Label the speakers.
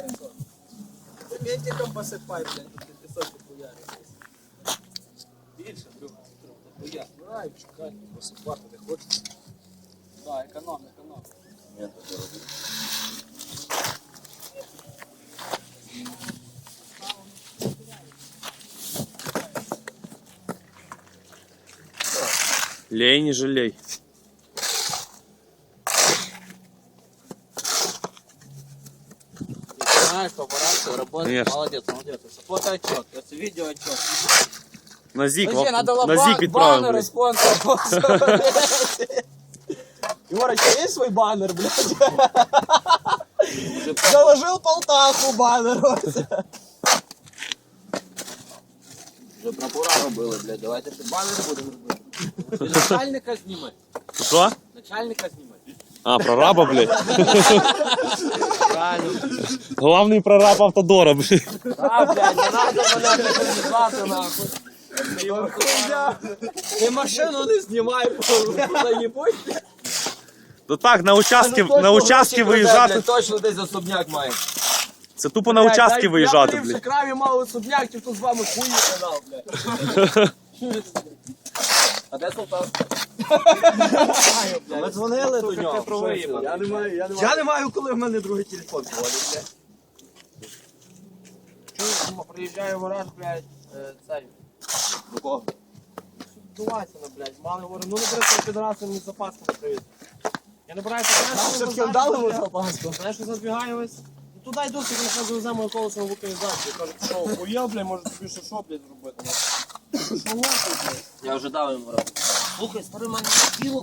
Speaker 1: Кириенко. Цементиком посипай, блядь, ти пісок хуяриш.
Speaker 2: Більше, Андрюха, хуя. Рай, чекай, посипати не хочеться. Да, економ, економ. Ні, то не роби.
Speaker 3: Лей, не жалей.
Speaker 1: Знаешь, побораться, работать,
Speaker 3: Конечно.
Speaker 1: молодец, молодец. Фотоотчет, это видеоотчет.
Speaker 3: На зік,
Speaker 1: Подожди, надо
Speaker 3: на
Speaker 1: ба-
Speaker 3: зік відправимо.
Speaker 1: баннер
Speaker 3: блядь.
Speaker 1: спонсор. Егор, у тебя есть свой баннер, блядь? Заложил Полтаву баннер.
Speaker 4: Вже прапора робили, блядь, давайте ще банери будемо робити.
Speaker 1: Начальника снимай.
Speaker 3: Що?
Speaker 1: Начальника снимай.
Speaker 3: А, прораба, блядь. Главний прораб автодора, блядь.
Speaker 1: А, блядь, не надо мене організувати, нахуй. Ти машину не знімай, заїбуть.
Speaker 3: Ну так, на участки, на участки виїжджати.
Speaker 4: Точно десь особняк має.
Speaker 3: Це тупо на участки виїжджати,
Speaker 1: Я
Speaker 3: блядь.
Speaker 1: краві мав особняк, ті, хто з вами хуї канал, блядь.
Speaker 4: Де Султан?
Speaker 1: Ми дзвонили до нього.
Speaker 4: Я не маю, я не
Speaker 1: Я не маю, коли в мене другий телефон дзвонить. Чую, приїжджаю в гараж, блядь, е, цей.
Speaker 4: До кого?
Speaker 1: До Васіна, блядь, мали говорю, ну не цього підраса, мені запаску не привіз. Я набираю підраса,
Speaker 4: все-таки дали ви запаску?
Speaker 1: Знаєш, що забігаю ось. Ну туди йду, собі нехай завезе моє колесо на вулканізацію. Кажуть, що охуєв, блядь, може тобі ще що, блядь, зробити.
Speaker 4: Я вже дав йому раз.
Speaker 1: Слухай, старий мене тіло